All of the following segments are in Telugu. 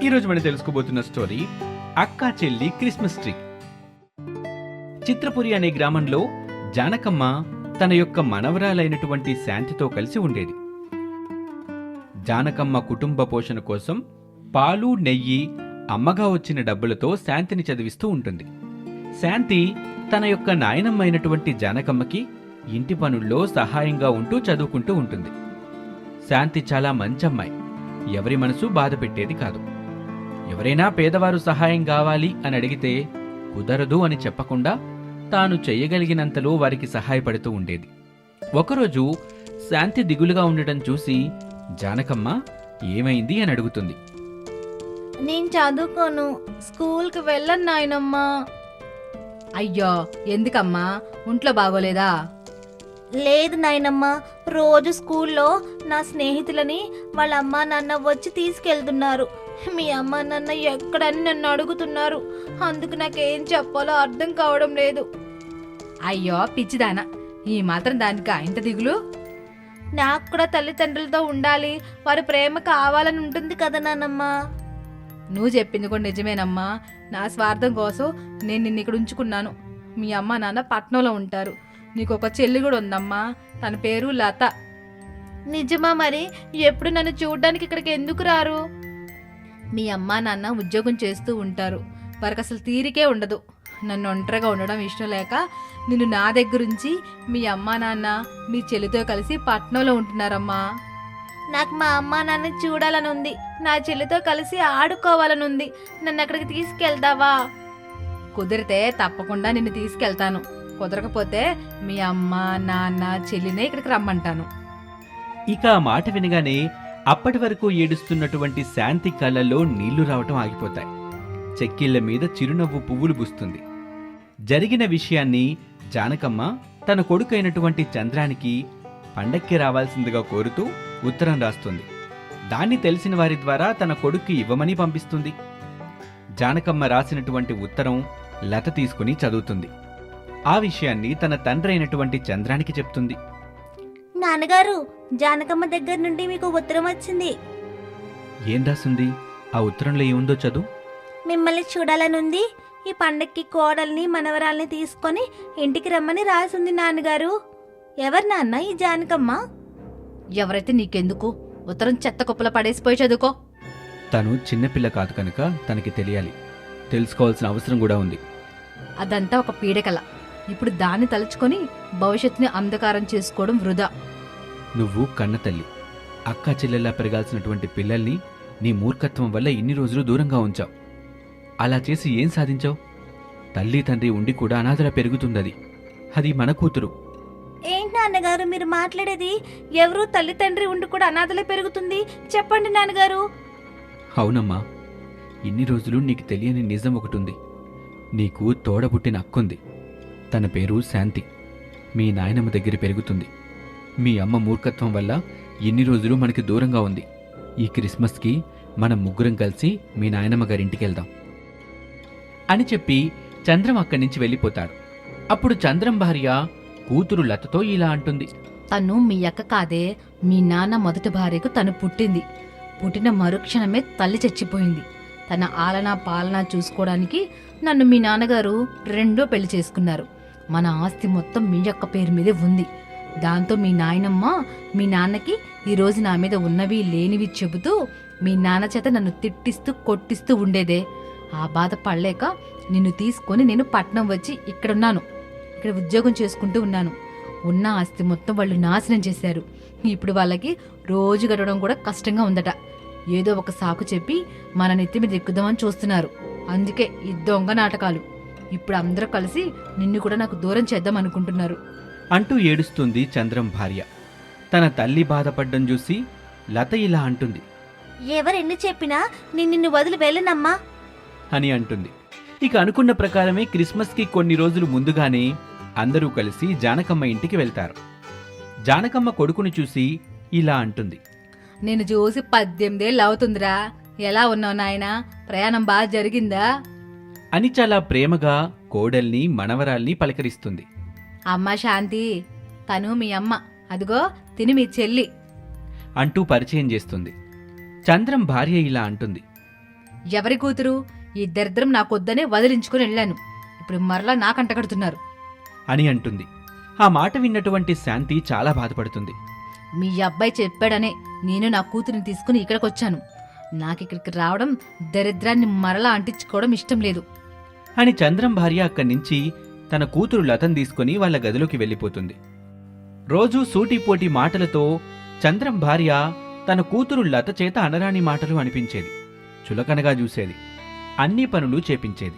ఈరోజు మనం తెలుసుకోబోతున్న స్టోరీ అక్కా చెల్లి క్రిస్మస్ ట్రీ. చిత్రపురి అనే గ్రామంలో జానకమ్మ తన యొక్క మనవరాలైనటువంటి శాంతితో కలిసి ఉండేది. జానకమ్మ కుటుంబ పోషణ కోసం పాలు నెయ్యి అమ్మగా వచ్చిన డబ్బులతో శాంతిని చదివిస్తూ ఉంటుంది. శాంతి తన యొక్క నాయనమ్మ అయినటువంటి జానకమ్మకి ఇంటి పనుల్లో సహాయంగా ఉంటూ చదువుకుంటూ ఉంటుంది. శాంతి చాలా మంచి అమ్మాయి ఎవరి మనసు బాధ పెట్టేది కాదు. ఎవరైనా పేదవారు సహాయం కావాలి అని అడిగితే కుదరదు అని చెప్పకుండా తాను చెయ్యగలిగినంతలో వారికి సహాయపడుతూ ఉండేది. ఒకరోజు శాంతి దిగులుగా ఉండటం చూసి జానకమ్మ ఏమైంది? అని అడుగుతుంది. నేను చదువుకోను. స్కూల్కి వెళ్ళను నాయనమ్మా. అయ్యో ఎందుకమ్మా? ఒంట్లో బాగోలేదా? లేదు నాయనమ్మ. రోజు స్కూల్లో నా స్నేహితులని వాళ్ళ అమ్మా నాన్న వచ్చి తీసుకెళ్తున్నారు. మీ అమ్మా నాన్న ఎక్కడని నన్ను అడుగుతున్నారు. అందుకు నాకేం చెప్పాలో అర్థం కావడం లేదు. అయ్యో పిచ్చిదానా. ఈ మాత్రం దానికి? ఇంత దిగులు? నాకు కూడా తల్లిదండ్రులతో ఉండాలి. వారి ప్రేమ కావాలని ఉంటుంది కదా నాన్నమ్మ నువ్వు చెప్పింది కూడా నిజమేనమ్మా. నా స్వార్థం కోసం నేను నిన్ను ఇక్కడ ఉంచుకున్నాను. మీ అమ్మ నాన్న పట్నంలో ఉంటారు. నీకు ఒక చెల్లి కూడా ఉందమ్మా. తన పేరు లత. నిజమా మరి? ఎప్పుడు నన్ను చూడడానికి ఇక్కడికి ఎందుకు రారు? మీ అమ్మ నాన్న ఉద్యోగం చేస్తూ ఉంటారు. వారికి అసలు తీరికే ఉండదు. నన్ను ఒంటరిగా ఉండడం ఇష్టం లేక నిన్ను నా దగ్గరుంచి మీ అమ్మ నాన్న మీ చెల్లితో కలిసి పట్నంలో ఉంటున్నారమ్మా. నాకు మా అమ్మా నాన్న చూడాలని ఉంది నా చెల్లితో కలిసి ఆడుకోవాలని ఉంది నన్ను అక్కడికి తీసుకెళ్తావా? కుదిరితే తప్పకుండా నిన్ను తీసుకెళ్తాను. కుదరకపోతే మీ అమ్మ నాన్న చెల్లినే ఇక్కడికి రమ్మంటాను. ఇక ఆ మాట వినగానే అప్పటి వరకు ఏడుస్తున్నటువంటి శాంతి కళ్ళలో నీళ్ళు రావటం ఆగిపోతాయి. చెక్కిళ్ళ మీద చిరునవ్వు పువ్వులు పూస్తుంది జరిగిన విషయాన్ని జానకమ్మ తన కొడుకైనటువంటి చంద్రానికి పండక్కి రావాల్సిందిగా కోరుతూ ఉత్తరం రాస్తుంది. దాన్ని తెలిసిన వారి ద్వారా తన కొడుక్కి ఇవ్వమని పంపిస్తుంది. జానకమ్మ రాసినటువంటి ఉత్తరం లత తీసుకుని చదువుతుంది. ఆ విషయాన్ని తన తండ్రి అయినటువంటి చంద్రానికి చెప్తుంది. నాన్నగారు జానకమ్మ దగ్గర నుండి మీకు ఉత్తరం వచ్చింది. ఏం రాసింది? ఆ ఉత్తరంలో ఏముందో చదువు? మిమ్మల్ని చూడాలనుంది. ఈ పండక్కి కోడల్ని మనవరాల్ని తీసుకొని ఇంటికి రమ్మని రాసింది నాన్నగారు. ఎవరు నాన్న ఈ జానకమ్మ? ఎవరైతే నీకెందుకు? ఉత్తరం చెత్త కుప్పల పడేసిపోయి చదువుకో. తను చిన్నపిల్ల కాదు కనుక తనకి తెలియాలి. తెలుసుకోవాల్సిన అవసరం కూడా ఉంది. అదంతా ఒక పీడకల. ఇప్పుడు దాన్ని తలుచుకొని భవిష్యత్తుని అంధకారం చేసుకోవడం వృధా. నువ్వు కన్న తల్లి. అక్క చెల్లెల్లా పెరగాల్సినటువంటి పిల్లల్ని నీ మూర్ఖత్వం వల్ల ఇన్ని రోజులు దూరంగా ఉంచావు. అలా చేసి ఏం సాధించావు? తల్లి తండ్రి ఉండి కూడా అనాథలా పెరుగుతుందది. అది మన కూతురు. ఏంటి నాన్నగారు మీరు మాట్లాడేది? ఎవరు తల్లి తండ్రి ఉండి కూడా అనాథలే పెరుగుతుంది? చెప్పండి నాన్నగారు. అవునమ్మా. ఇన్ని రోజులు నీకు తెలియని నిజం ఒకటి ఉంది నీకు తోడబుట్టిన అక్కుంది. తన పేరు శాంతి. మీ నాయనమ్మ దగ్గర పెరుగుతుంది. మీ అమ్మ మూర్ఖత్వం వల్ల ఎన్ని రోజులు మనకి దూరంగా ఉంది. ఈ క్రిస్మస్కి మనం ముగ్గురం కలిసి మీ నాయనమ్మ గారింటికి వెళ్దాం అని చెప్పి చంద్రం అక్కడి నుంచి వెళ్ళిపోతాడు. అప్పుడు చంద్రం భార్య కూతురు లతతో ఇలా అంటుంది. తను మీ అక్క కాదే మీ నాన్న మొదటి భార్యకు తను పుట్టింది. పుట్టిన మరుక్షణమే తల్లి చచ్చిపోయింది. తన ఆలన పాలన చూసుకోవడానికి నన్ను మీ నాన్నగారు రెండో పెళ్ళి చేసుకున్నారు. మన ఆస్తి మొత్తం మీ యొక్క పేరు మీదే ఉంది. దాంతో మీ నాయనమ్మ మీ నాన్నకి ఈరోజు నా మీద ఉన్నవి లేనివి చెబుతూ మీ నాన్న చేత నన్ను తిట్టిస్తూ కొట్టిస్తూ ఉండేదే. ఆ బాధ పడలేక నిన్ను తీసుకొని నేను పట్నం వచ్చి ఇక్కడున్నాను. ఇక్కడ ఉద్యోగం చేసుకుంటూ ఉన్నాను. ఉన్న ఆస్తి మొత్తం వాళ్ళు నాశనం చేశారు. ఇప్పుడు వాళ్ళకి రోజు గడవడం కూడా కష్టంగా ఉందట. ఏదో ఒక సాకు చెప్పి మన నెత్తి మీద ఎక్కుదామని చూస్తున్నారు. అందుకే ఈ దొంగ నాటకాలు. ఇప్పుడు అందరూ కలిసి నిన్ను కూడా నాకు దూరం చేద్దాం అనుకుంటున్నారు. అంటూ ఏడుస్తుంది చంద్రం భార్య. తన తల్లి బాధపడ్డం చూసి లత ఇలా అంటుంది. ఎవరెన్ని చెప్పినా నేను నిన్ను వదిలి వెళ్ళనమ్మా. అని అంటుంది. ఇక అనుకున్న ప్రకారమే క్రిస్మస్కి కొన్ని రోజులు ముందుగానే అందరూ కలిసి జానకమ్మ ఇంటికి వెళ్తారు. జానకమ్మ కొడుకుని చూసి ఇలా అంటుంది. నేను చూసి పద్దెనిమిదేళ్ళు అవుతుందిరా. ఎలా ఉన్నావు నాయనా? ప్రయాణం బాగా జరిగిందా? అని చాలా ప్రేమగా కోడల్ని మనవరాల్ని పలకరిస్తుంది. అమ్మ శాంతి తను మీ అమ్మ. అదిగో తిని మీ చెల్లి. అంటూ పరిచయం చేస్తుంది. చంద్రం భార్య ఇలా అంటుంది. ఎవరి కూతురు? ఈ దరిద్రం నాకొద్దనే వదిలించుకుని వెళ్ళాను. ఇప్పుడు మరలా నాకంట కడుతున్నారు. అని అంటుంది. ఆ మాట విన్నటువంటి శాంతి చాలా బాధపడుతుంది. మీ అబ్బాయి చెప్పాడనే నేను నా కూతురిని తీసుకుని ఇక్కడికి వచ్చాను నాకు ఇక్కడికి రావడం దరిద్రాన్ని మరలా అంటించుకోవడం ఇష్టం లేదు. అని చంద్రం భార్య అక్కడి నుంచి తన కూతురు లతను తీసుకుని వాళ్ళ గదిలోకి వెళ్ళిపోతుంది. రోజూ సూటిపోటి మాటలతో చంద్రం భార్య తన కూతురు లత చేత అనరాని మాటలు అనిపించేది. చులకనగా చూసేది. అన్ని పనులు చేపించేది.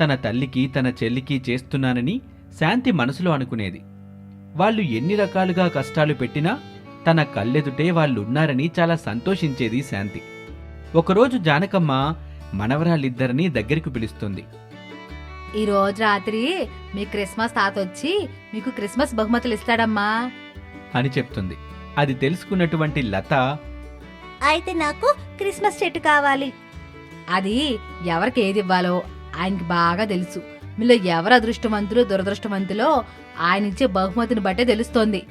తన తల్లికి తన చెల్లికి చేస్తున్నానని శాంతి మనసులో అనుకునేది. వాళ్ళు ఎన్ని రకాలుగా కష్టాలు పెట్టినా తన కళ్ళెదుటే వాళ్ళున్నారని చాలా సంతోషించేది శాంతి. ఒకరోజు జానకమ్మ మనవరాలిద్దరినీ దగ్గరికి పిలుస్తుంది. ఈ రోజు రాత్రి మీ క్రిస్మస్ తాత వచ్చి మీకు క్రిస్మస్ బహుమతులు ఇస్తాడమ్మా. అని చెప్తుంది. అది తెలుసుకున్నటువంటి లత అయితే నాకు క్రిస్మస్ చెట్టు కావాలి. అది ఎవరికి ఏది ఇవ్వాలో ఆయనకి బాగా తెలుసు. మీలో ఎవరు అదృష్టవంతులు దురదృష్టవంతులో ఆయన ఇచ్చే బహుమతిని బట్టే తెలుస్తోంది.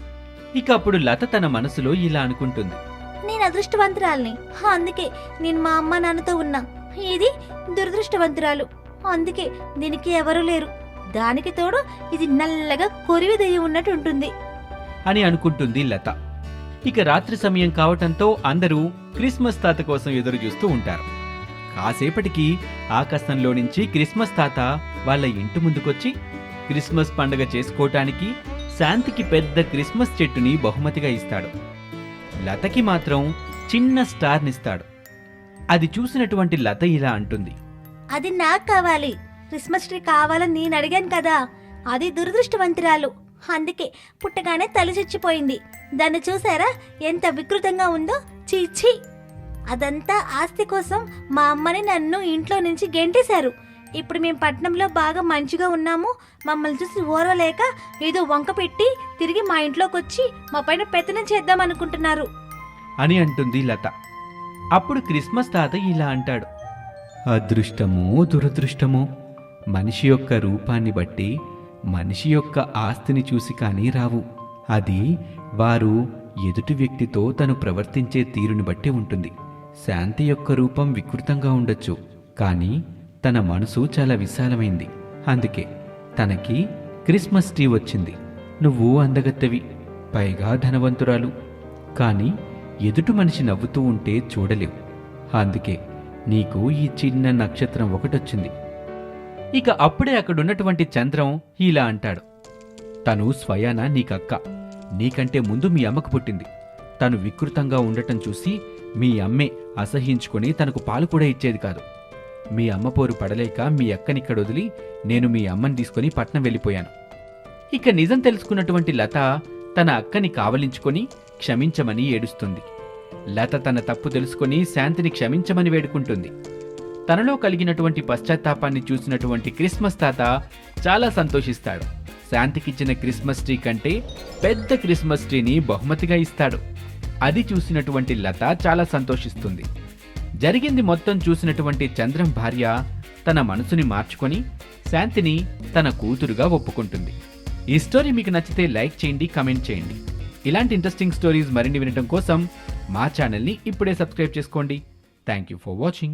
ఇక అప్పుడు లత తన మనసులో ఇలా అనుకుంటుంది. నేను అదృష్టవంతురాల్ని. అందుకే నేను మా అమ్మ నాన్నతో ఉన్నా. ఇది దురదృష్టవంతురాలు. అందుకే దీనికి ఎవరూ లేరు. దానికి తోడు ఇది నల్లగా కొరివి దయ్యి ఉన్నట్టు ఉంటుంది. అని అనుకుంటుంది లత. ఇక రాత్రి సమయం కావటంతో అందరూ క్రిస్మస్ తాత కోసం ఎదురు చూస్తూ ఉంటారు. కాసేపటికి ఆకాశంలో నుంచి క్రిస్మస్ తాత వాళ్ళ ఇంటి ముందుకొచ్చి క్రిస్మస్ పండగ చేసుకోవటానికి శాంతికి పెద్ద క్రిస్మస్ చెట్టుని బహుమతిగా ఇస్తాడు. లతకి మాత్రం చిన్న స్టార్నిస్తాడు. అది చూసినటువంటి లత ఇలా అంటుంది. అది నాకు కావాలి. క్రిస్మస్ ట్రీ కావాలని నేను అడిగాను కదా. అది దురదృష్టవంతురాలు. అందుకే పుట్టగానే తల చచ్చిపోయింది. దాన్ని చూసారా? ఎంత వికృతంగా ఉందో. చీచి. అదంతా ఆస్తి కోసం మా అమ్మని నన్ను ఇంట్లో నుంచి గెంటేశారు. ఇప్పుడు మేము పట్నంలో బాగా మంచిగా ఉన్నాము. మమ్మల్ని చూసి ఓర్వలేక ఏదో వంక పెట్టి తిరిగి మా ఇంట్లోకి వచ్చి మా పైన పెత్తనం చేద్దాం అనుకుంటున్నారు అని అంటుంది లత. అప్పుడు క్రిస్మస్ తాత ఇలా అంటాడు. అదృష్టమో దురదృష్టమో మనిషి యొక్క రూపాన్ని బట్టి మనిషి యొక్క ఆస్తిని చూసి కానీ రావు. అది వారు ఎదుటి వ్యక్తితో తను ప్రవర్తించే తీరుని బట్టి ఉంటుంది. శాంతి యొక్క రూపం వికృతంగా ఉండొచ్చు కానీ తన మనసు చాలా విశాలమైంది. అందుకే తనకి క్రిస్మస్ ట్రీ వచ్చింది. నువ్వు అందగత్తవి పైగా ధనవంతురాలు. కానీ ఎదుటి మనిషి నవ్వుతూ ఉంటే చూడలేవు. అందుకే నీకు ఈ చిన్న నక్షత్రం ఒకటొచ్చింది. ఇక అప్పుడే అక్కడున్నటువంటి చంద్రం ఇలా అంటాడు. తను స్వయాన నీకక్క. నీకంటే ముందు మీ అమ్మకు పుట్టింది. తను వికృతంగా ఉండటం చూసి మీ అమ్మే అసహించుకొని తనకు పాలు కూడా ఇచ్చేది కాదు. మీ అమ్మ పోరు పడలేక మీ అక్కనిక్కడ వదిలి నేను మీ అమ్మని తీసుకుని పట్నం వెళ్ళిపోయాను. ఇక నిజం తెలుసుకున్నటువంటి లత తన అక్కని కావలించుకొని క్షమించమని ఏడుస్తుంది. లత తన తప్పు తెలుసుకొని శాంతిని క్షమించమని వేడుకుంటుంది. తనలో కలిగినటువంటి పశ్చాత్తాపాన్ని చూసినటువంటి క్రిస్మస్ తాత చాలా సంతోషిస్తాడు. శాంతికిచ్చిన క్రిస్మస్ ట్రీ కంటే పెద్ద క్రిస్మస్ ట్రీని బహుమతిగా ఇస్తాడు. అది చూసినటువంటి లత చాలా సంతోషిస్తుంది. జరిగింది మొత్తం చూసినటువంటి చంద్రం భార్య తన మనసుని మార్చుకొని శాంతిని తన కూతురుగా ఒప్పుకుంటుంది. ఈ స్టోరీ మీకు నచ్చితే లైక్ చేయండి కమెంట్ చేయండి. ఇలాంటి ఇంట్రెస్టింగ్ స్టోరీస్ మరిన్ని వినడం కోసం మా ఛానల్ని ఇప్పుడే సబ్స్క్రైబ్ చేసుకోండి. Thank you for watching